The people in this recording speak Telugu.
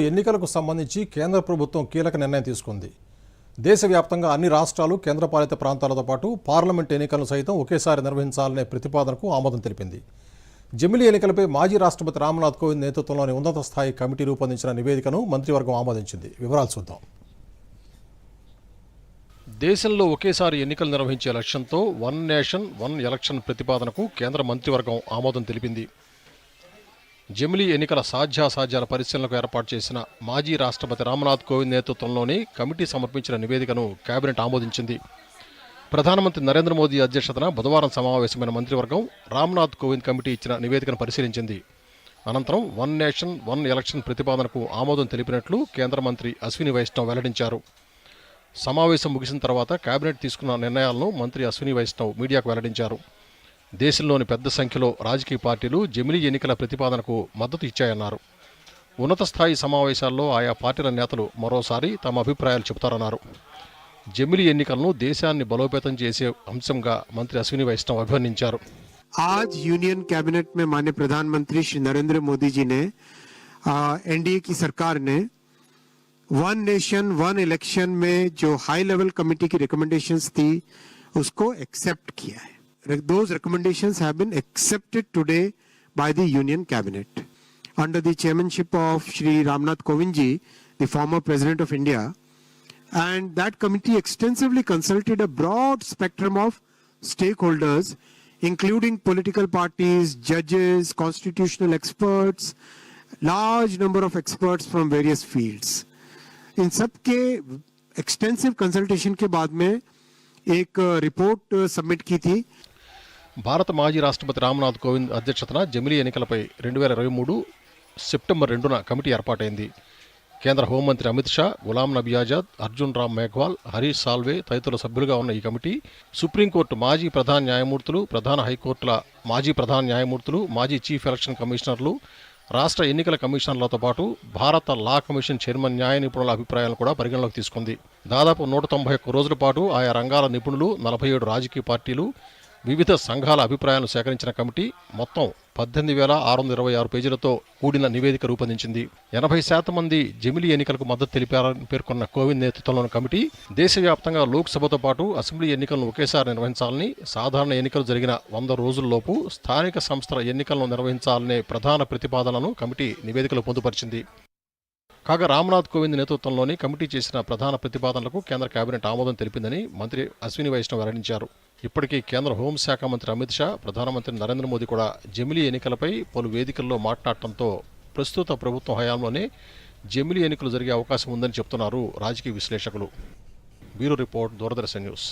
ఎన్నికలకు సంబంధించి కేంద్ర ప్రభుత్వం కీలక నిర్ణయం తీసుకుంది. దేశవ్యాప్తంగా అన్ని రాష్ట్రాలు కేంద్రపాలిత ప్రాంతాలతో పాటు పార్లమెంట్ ఎన్నికలను సైతం ఒకేసారి నిర్వహించాలనే ప్రతిపాదనకు ఆమోదం తెలిపింది. జమిలీ ఎన్నికలపై మాజీ రాష్ట్రపతి రామ్నాథ్ కోవింద్ నేతృత్వంలోని ఉన్నత స్థాయి కమిటీ రూపొందించిన నివేదికను మంత్రివర్గం ఆమోదించింది. వివరాలు చూద్దాం. దేశంలో ఒకేసారి ఎన్నికలు నిర్వహించే లక్ష్యంతో వన్ నేషన్ వన్ ఎలక్షన్ ప్రతిపాదనకు కేంద్ర మంత్రివర్గం ఆమోదం తెలిపింది. జమిలీ ఎన్నికల సాధ్యాసాధ్యాల పరిశీలనకు ఏర్పాటు చేసిన మాజీ రాష్ట్రపతి రామ్నాథ్ కోవింద్ నేతృత్వంలోని కమిటీ సమర్పించిన నివేదికను కేబినెట్ ఆమోదించింది. ప్రధానమంత్రి నరేంద్ర మోదీ అధ్యక్షతన బుధవారం సమావేశమైన మంత్రివర్గం రామ్నాథ్ కోవింద్ కమిటీ ఇచ్చిన నివేదికను పరిశీలించింది. అనంతరం వన్ నేషన్ వన్ ఎలక్షన్ ప్రతిపాదనకు ఆమోదం తెలిపినట్లు కేంద్ర మంత్రి అశ్విని వైష్ణవ్ వెల్లడించారు. సమావేశం ముగిసిన తర్వాత కేబినెట్ తీసుకున్న నిర్ణయాలను మంత్రి అశ్విని వైష్ణవ్ మీడియాకు వెల్లడించారు. దేశంలోని పెద్ద సంఖ్యలో రాజకీయ పార్టీలు జమిలీ ఎన్నికల ప్రతిపాదనకు మద్దతు ఇచ్చాయన్నారు ఉన్నత స్థాయి సమావేశాల్లో ఆయా పార్టీల నేతలు మరోసారి తమ అభిప్రాయాలు చెబుతారన్నారు జమిలీ ఎన్నికలను దేశాన్ని బలోపేతం చేసే అంశంగా మంత్రి అశ్విని వైష్ణవ్ అభివర్ణించారు आज यूनियन कैबिनेट में माननीय प्रधानमंत्री श्री नरेंद्र मोदी जी ने एनडीए की सरकार ने वन नेशन वन इलेक्शन में जो हाई लेवल कमेटी की रिकमेंडेशंस थी उसको एक्सेप्ट किया है Those recommendations have been accepted today by the union cabinet under the chairmanship of Shri Ramnath Kovind ji, the former president of India, and that committee extensively consulted a broad spectrum of stakeholders, including political parties, judges, constitutional experts, large number of experts from various fields. इन सब के एक्सटेंसिव कंसल्टेशन के बाद में एक रिपोर्ट सबमिट की थी భారత మాజీ రాష్ట్రపతి రామ్నాథ్ కోవింద్ అధ్యక్షతన జమిలీ ఎన్నికలపై రెండు వేల ఇరవై మూడు సెప్టెంబర్ రెండున కమిటీ ఏర్పాటైంది. కేంద్ర హోంమంత్రి అమిత్ షా గులాం నబీ ఆజాద్ అర్జున్ రామ్ మేఘ్వాల్ హరీష్ సాల్వే తదితరుల సభ్యులుగా ఉన్న ఈ కమిటీ సుప్రీంకోర్టు మాజీ ప్రధాన న్యాయమూర్తులు ప్రధాన హైకోర్టుల మాజీ ప్రధాన న్యాయమూర్తులు మాజీ చీఫ్ ఎలక్షన్ కమిషనర్లు రాష్ట్ర ఎన్నికల కమిషనర్లతో పాటు భారత లా కమిషన్ చైర్మన్ న్యాయ నిపుణుల అభిప్రాయాలను కూడా పరిగణలోకి తీసుకుంది. దాదాపు నూట తొంభై ఒక్క రోజుల పాటు ఆయా రంగాల నిపుణులు నలభై ఏడు రాజకీయ పార్టీలు వివిధ సంఘాల అభిప్రాయాలను సేకరించిన కమిటీ మొత్తం పద్దెనిమిది వేల ఆరు వందల ఇరవై ఆరు పేజీలతో కూడిన నివేదిక రూపొందించింది. ఎనభై శాతం మంది జమిలీ ఎన్నికలకు మద్దతు తెలిపారని పేర్కొన్న కోవింద్ నేతృత్వంలోని కమిటీ దేశవ్యాప్తంగా లోక్సభతో పాటు అసెంబ్లీ ఎన్నికలను ఒకేసారి నిర్వహించాలని సాధారణ ఎన్నికలు జరిగిన వంద రోజుల్లోపు స్థానిక సంస్థల ఎన్నికలను నిర్వహించాలనే ప్రధాన ప్రతిపాదనను కమిటీ నివేదికలో పొందుపరిచింది. కాగా రామ్నాథ్ కోవింద్ నేతృత్వంలోని కమిటీ చేసిన ప్రధాన ప్రతిపాదనలకు కేంద్ర కేబినెట్ ఆమోదం తెలిపిందని మంత్రి అశ్విని వైష్ణవ్ వెల్లడించారు. ఇప్పటికీ కేంద్ర హోంశాఖ మంత్రి అమిత్ షా ప్రధానమంత్రి నరేంద్ర మోదీ కూడా జమిలీ ఎన్నికలపై పలు వేదికల్లో మాట్లాడటంతో ప్రస్తుత ప్రభుత్వం హయాంలోనే జమిలీ ఎన్నికలు జరిగే అవకాశం ఉందని చెప్తున్నారు రాజకీయ విశ్లేషకులు. Bureau report Doordarshan news.